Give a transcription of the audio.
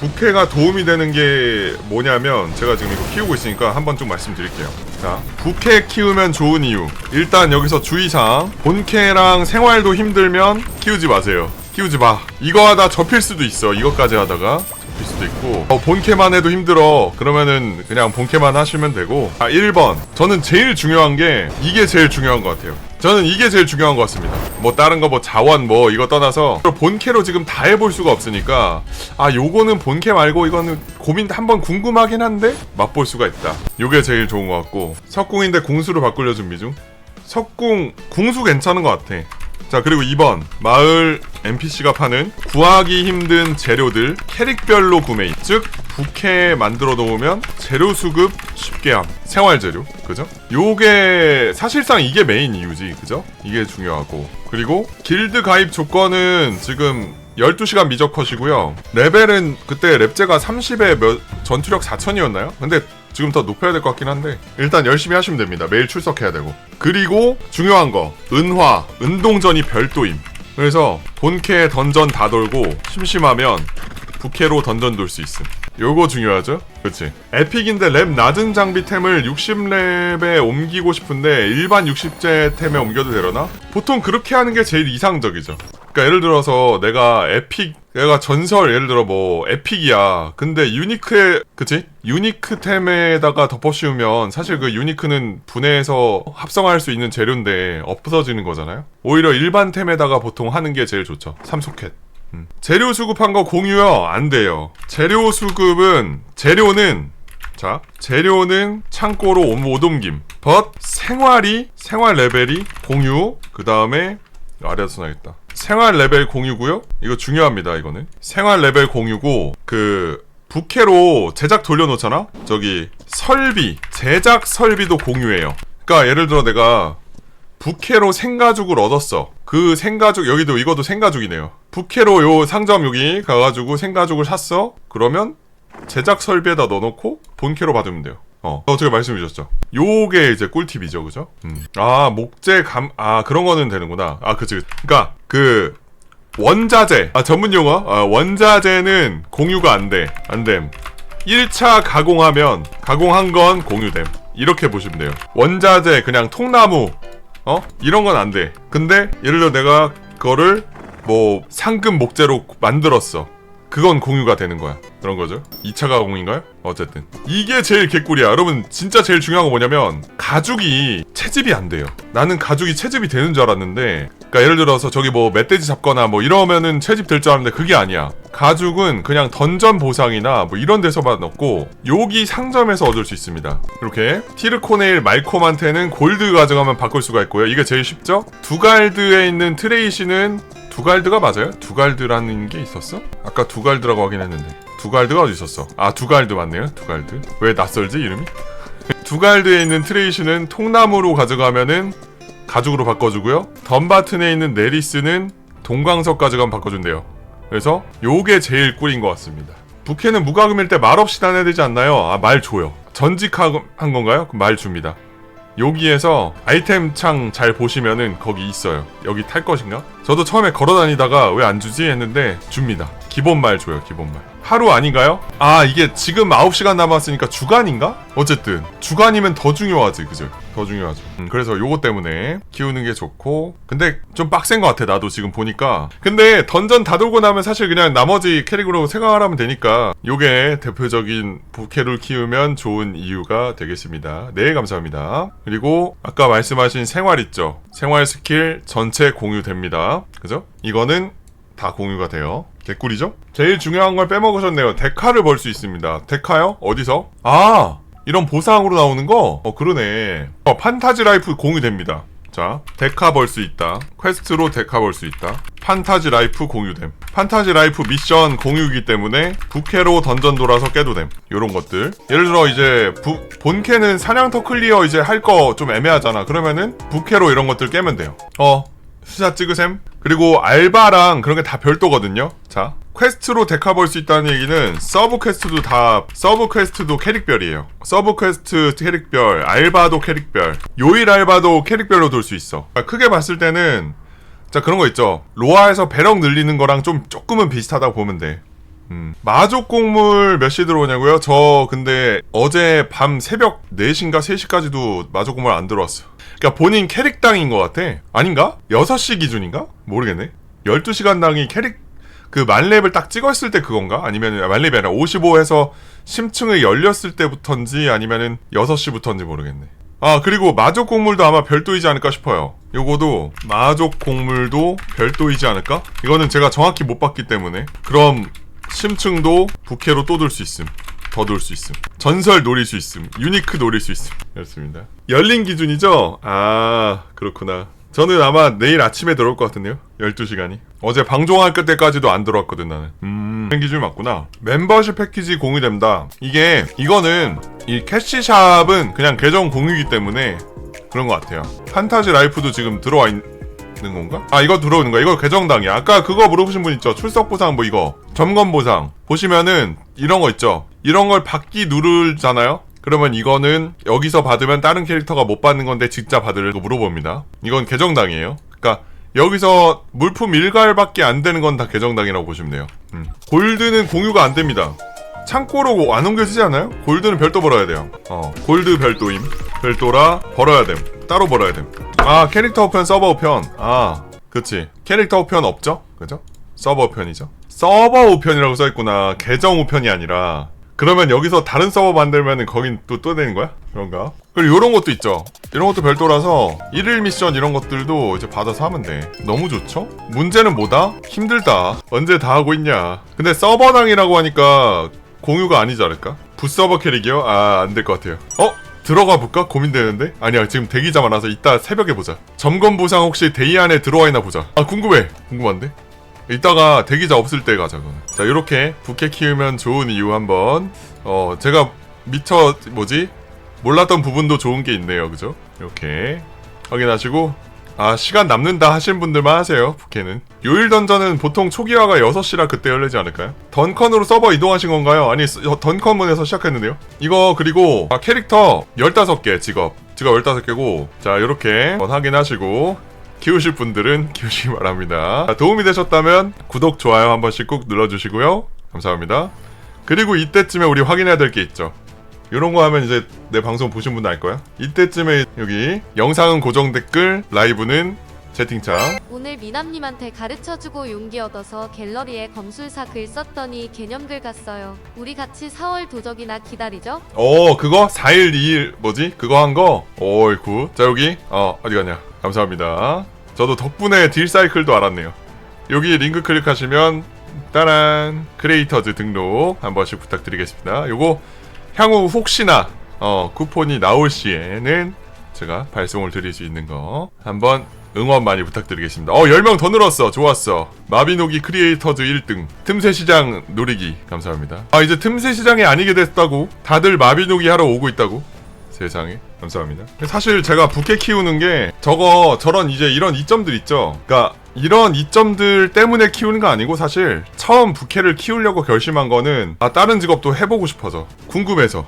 부캐가 도움이 되는 게 뭐냐면 제가 지금 이거 키우고 있으니까 한번 좀 말씀드릴게요. 자, 부캐 키우면 좋은 이유. 일단 여기서 주의사항. 본캐랑 생활도 힘들면 키우지 마세요. 키우지 마. 이거 하다 접힐 수도 있어. 이것까지 하다가. 접힐 수도 있고. 어, 본캐만 해도 힘들어. 그러면은 그냥 본캐만 하시면 되고. 아 1번. 저는 제일 중요한 게 이게 제일 중요한 것 같아요. 저는 이게 제일 중요한 것 같습니다. 뭐 다른 거 뭐 자원 뭐 이거 떠나서 본캐로 지금 다 해볼 수가 없으니까. 아 요거는 본캐 말고 이거는 고민 한번 궁금하긴 한데 맛볼 수가 있다. 요게 제일 좋은 것 같고. 석궁인데 궁수로 바꾸려 준비 중? 석궁 궁수 괜찮은 것 같아 자 그리고 2번 마을 NPC가 파는 구하기 힘든 재료들 캐릭별로 구매 즉 부캐 만들어 놓으면 재료 수급 쉽게 함 생활 재료 그죠? 요게 사실상 이게 메인 이유지 그죠? 이게 중요하고 그리고 길드 가입 조건은 지금 12시간 미적컷이고요 레벨은 그때 랩제가 30에 몇 전투력 4000이었나요? 근데 지금 더 높여야 될 것 같긴 한데 일단 열심히 하시면 됩니다. 매일 출석해야 되고 그리고 중요한 거 은화 은동전이 별도임. 그래서 본캐 던전 다 돌고 심심하면 부캐로 던전 돌 수 있음. 요거 중요하죠? 그치 에픽인데 랩 낮은 장비템을 60랩에 옮기고 싶은데 일반 60제 템에 옮겨도 되려나? 보통 그렇게 하는 게 제일 이상적이죠 그러니까 예를 들어서 내가 에픽 내가 전설 예를 들어 뭐 에픽이야 근데 유니크에 그치? 유니크템에다가 덮어 씌우면 사실 그 유니크는 분해해서 합성할 수 있는 재료인데 없어지는 거잖아요 오히려 일반 템에다가 보통 하는 게 제일 좋죠 삼소켓 음. 재료 수급한 거 공유요? 안 돼요. 재료 수급은, 재료는, 자, 재료는 창고로 옴- 못 옮김. but 생활이, 생활 레벨이 공유, 그 다음에, 아래에서 써야겠다. 생활 레벨 공유고요 이거 중요합니다, 이거는. 생활 레벨 공유고, 그, 부캐로 제작 돌려놓잖아? 저기, 설비, 제작 설비도 공유해요. 그니까, 예를 들어 내가, 부캐로 생가죽을 얻었어. 그 생가죽 여기도 이것도 생가죽이네요. 부캐로 요 상점 여기 가가지고 생가죽을 샀어. 그러면 제작 설비에다 넣어놓고 본캐로 받으면 돼요. 어 어떻게 말씀해 주셨죠? 요게 이제 꿀팁이죠, 그죠? 음. 아 목재 감 아 그런 거는 되는구나. 아 그치. 그러니까 그 원자재 아 전문 용어 아, 원자재는 공유가 안 돼. 안 됨. 1차 가공하면 가공한 건 공유됨. 이렇게 보시면 돼요. 원자재 그냥 통나무 어? 이런 건 안 돼. 근데 예를 들어 내가 그거를 뭐 상금 목재로 만들었어. 그건 공유가 되는 거야. 그런 거죠. 2차 가공인가요? 어쨌든. 이게 제일 개꿀이야. 여러분, 진짜 제일 중요한 거 뭐냐면, 가죽이 채집이 안 돼요. 나는 가죽이 채집이 되는 줄 알았는데, 그니까 예를 들어서 저기 뭐 멧돼지 잡거나 뭐 이러면은 채집 될 줄 알았는데 그게 아니야. 가죽은 그냥 던전 보상이나 뭐 이런 데서만 얻고, 여기 상점에서 얻을 수 있습니다. 이렇게. 티르코네일 말콤한테는 골드 가져가면 바꿀 수가 있고요. 이게 제일 쉽죠? 두갈드에 있는 트레이시는 두갈드가 맞아요? 두갈드라는 게 있었어? 아까 두갈드라고 하긴 했는데 두갈드가 어디 있었어? 아 두갈드 맞네요 두갈드 왜 낯설지 이름이? 두갈드에 있는 트레이시는 통나무로 가져가면은 가죽으로 바꿔주고요 덤바튼에 있는 네리스는 동광석 가져가면 바꿔준대요 그래서 요게 제일 꿀인 것 같습니다 부캐는 무과금일 때 말 없이 다녀야 되지 않나요? 아 말 줘요 전직한 건가요? 그럼 말 줍니다 여기에서 아이템 창 잘 보시면은 거기 있어요. 여기 탈 것인가? 저도 처음에 걸어 다니다가 왜 안 주지 했는데 줍니다. 기본 말 줘요, 기본 말. 하루 아닌가요? 아, 이게 지금 9시간 남았으니까 주간인가? 어쨌든 주간이면 더 중요하지, 그죠? 더 중요하죠. 음, 그래서 요거 때문에 키우는 게 좋고 근데 좀 빡센 것 같아, 나도 지금 보니까. 근데 던전 다 돌고 나면 사실 그냥 나머지 캐릭으로 생각을 하면 되니까 요게 대표적인 부캐를 키우면 좋은 이유가 되겠습니다. 네, 감사합니다. 그리고 아까 말씀하신 생활 있죠? 생활 스킬 전체 공유됩니다. 그죠? 이거는 다 공유가 돼요. 개꿀이죠? 제일 중요한 걸 빼먹으셨네요. 데카를 벌 수 있습니다. 데카요? 어디서? 아! 이런 보상으로 나오는 거? 어, 그러네. 어, 판타지 라이프 공유됩니다. 자, 데카 벌 수 있다. 퀘스트로 데카 벌 수 있다. 판타지 라이프 공유됨. 판타지 라이프 미션 공유이기 때문에 부캐로 던전 돌아서 깨도 됨. 요런 것들. 예를 들어 이제 부, 본캐는 사냥터 클리어 이제 할 거 좀 애매하잖아. 그러면은 부캐로 이런 것들 깨면 돼요. 어, 수사 찍으셈. 그리고 알바랑 그런 게 다 별도거든요. 자, 퀘스트로 데카 벌 수 있다는 얘기는 서브 퀘스트도 다 서브 퀘스트도 캐릭별이에요. 서브 퀘스트 캐릭별, 알바도 캐릭별, 요일 알바도 캐릭별로 돌 수 있어. 크게 봤을 때는 자 그런 거 있죠. 로아에서 배럭 늘리는 거랑 좀 조금은 비슷하다고 보면 돼. 음. 마족 곡물 몇 시 들어오냐고요? 저 근데 어제 밤 새벽 4시인가 3시까지도 마족 곡물 안 들어왔어요. 그러니까 본인 캐릭당인 것 같아. 아닌가? 6시 기준인가? 모르겠네. 12시간 당이 캐릭 그 만렙을 딱 찍었을 때 그건가? 아니면 만렙이 아니라 55에서 심층이 열렸을 때부터인지 아니면은 6시부터인지 모르겠네. 아 그리고 마족 곡물도 아마 별도이지 않을까 싶어요. 요거도 마족 곡물도 별도이지 않을까? 이거는 제가 정확히 못 봤기 때문에 그럼 심층도 부캐로 또 돌 수 있음. 더 돌 수 있음. 전설 노릴 수 있음. 유니크 노릴 수 있음. 그렇습니다. 열린 기준이죠? 아 그렇구나. 저는 아마 내일 아침에 들어올 것 같은데요. 12시간이. 어제 방종할 때까지도 안 들어왔거든 나는. 음, 기준이 맞구나. 멤버십 패키지 공유된다. 이게 이거는 이 캐시샵은 그냥 계정 공유이기 때문에 그런 것 같아요. 판타지 라이프도 지금 들어와 있 는 건가? 아 이거 들어오는 거야. 이거 계정당이야. 아까 그거 물어보신 분 있죠. 출석 보상 뭐 이거 점검 보상 보시면은 이런 거 있죠. 이런 걸 받기 누르잖아요. 그러면 이거는 여기서 받으면 다른 캐릭터가 못 받는 건데 진짜 받으려고 물어봅니다. 이건 계정당이에요. 그러니까 여기서 물품 일괄밖에 안 되는 건다 계정당이라고 보시면 돼요. 음. 골드는 공유가 안 됩니다. 창고로 안 옮겨 쓰지 않아요? 골드는 별도 벌어야 돼요. 어, 골드 별도임. 별도라 벌어야 됨. 따로 벌어야 됨. 아, 캐릭터 우편, 서버 우편. 아, 그치. 캐릭터 우편 없죠? 그죠? 서버 우편이죠. 서버 우편이라고 써있구나. 계정 우편이 아니라. 그러면 여기서 다른 서버 만들면은 거긴 또또 되는 거야? 그런가? 그리고 이런 것도 있죠. 이런 것도 별도라서 일일 미션 이런 것들도 이제 받아서 하면 돼. 너무 좋죠? 문제는 뭐다? 힘들다. 언제 다 하고 있냐? 근데 서버당이라고 하니까 공유가 아니지 않을까? 부서버 캐릭이요? 아, 안 될 것 같아요. 어? 들어가 볼까? 고민되는데? 아니야, 지금 대기자 많아서 이따 새벽에 보자. 점검 보상 혹시 데이 안에 들어와 있나 보자. 아, 궁금해. 궁금한데? 이따가 대기자 없을 때 가자, 그거는. 자, 이렇게 부캐 키우면 좋은 이유 한번. 어, 제가 미처, 뭐지? 몰랐던 부분도 좋은 게 있네요, 그죠? 이렇게. 확인하시고, 아, 시간 남는다 하신 분들만 하세요, 부캐는. 요일 던전은 보통 초기화가 6시라 그때 열리지 않을까요? 던컨으로 서버 이동하신 건가요? 아니, 스- 어, 던컨문에서 시작했는데요? 이거, 그리고, 아, 캐릭터 15개 직업. 직업 15개고, 자, 요렇게 확인하시고, 키우실 분들은 키우시기 바랍니다. 자, 도움이 되셨다면 구독, 좋아요 한 번씩 꾹 눌러주시고요. 감사합니다. 그리고 이때쯤에 우리 확인해야 될 게 있죠. 이런 거 하면 이제 내 방송 보신 분도 알 거야. 이때쯤에 여기 영상은 고정 댓글, 라이브는 채팅창. 오늘 미남님한테 가르쳐주고 용기 얻어서 갤러리에 검술사 글 썼더니 개념글 갔어요. 우리 같이 4월 도적이나 기다리죠? 어, 그거 4일 2일 뭐지? 그거 한 거. 오이 굿. 자, 여기. 어, 어디 가냐? 감사합니다. 저도 덕분에 딜 사이클도 알았네요. 여기 링크 클릭하시면 따란 크리에이터즈 등록 한 번씩 부탁드리겠습니다. 요거 향후 혹시나 어, 쿠폰이 나올 시에는 제가 발송을 드릴 수 있는 거 한번 응원 많이 부탁드리겠습니다. 어, 10명 더 늘었어. 좋았어. 마비노기 크리에이터즈 1등. 틈새 시장 노리기. 감사합니다. 아, 이제 틈새 시장이 아니게 됐다고? 다들 마비노기 하러 오고 있다고? 세상에. 감사합니다. 사실 제가 부캐 키우는 게 저거 저런 이제 이런 이점들 있죠. 그러니까 이런 이점들 때문에 키우는 거 아니고 사실 처음 부캐를 키우려고 결심한 거는 아 다른 직업도 해보고 싶어서 궁금해서